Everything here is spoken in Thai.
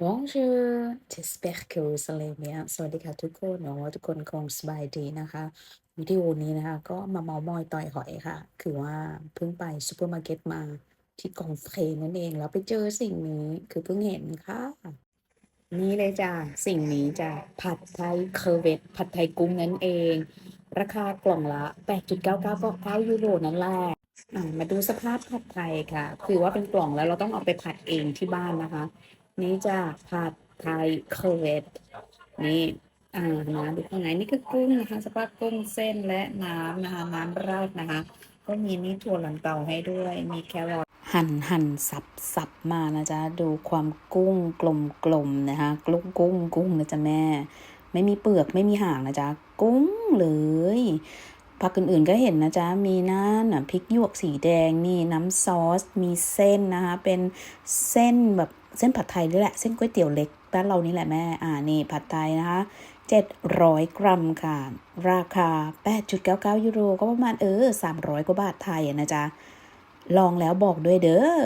Bonjour j'espère que vous allez bien สวัสดีค่ะทุกคนหวังว่าทุกคนคงสบายดีนะคะ วิดีโอนี้นะคะ ก็มาเมามอยต่อยหอยค่ะ คือว่าเพิ่งไปซูเปอร์มาร์เก็ตมาที่กองเฟรนั่นเอง แล้วไปเจอสิ่งนี้คือเพิ่งเห็นค่ะ นี่เลยจ้ะ สิ่งนี้จ้ะ ผัดไทยเคอร์เวตผัดไทยกุ้งนั่นเอง ราคากล่องละ 8.9999ยูโรนั่นแหละมาดูสภาพผัดไทยค่ะ คือว่าเป็นกล่องแล้วเราต้องเอาไปผัดเองที่บ้านนะคะ นี่จะผัดไทยเคเวตนี่อ่านะดูข้างในนี่คือกุ้งนะคะสภากุ้งเส้นและน้ำนะคะน้ำราดนะคะ ก็มีนี่ถั่วลันเตาให้ด้วยมีแครอทหั่นหั่นสับสับมานะจ๊ะดูความกุ้งกลมกลมนะคะกุ้งกุ้งกุ้งนะจ๊ะแม่ ไม่มีเปลือกไม่มีหางนะจ๊ะกุ้งเลยผักอื่นๆก็เห็นนะจ๊ะ มีน้ำน่ะพริกหยวกสีแดงนี่น้ำซอส มีเส้นนะคะ เป็นเส้นแบบ เส้นผัดไทยนี่แหละ เส้นก๋วยเตี๋ยวเล็กบ้านเรานี่แหละแม่ อ่านี่ผัดไทยนะคะ700 กรัมค่ะ ราคา 8.99 ยูโร ก็ประมาณเออ 300 กว่าบาทไทยนะจ๊ะ ลองแล้วบอกด้วยเด้อ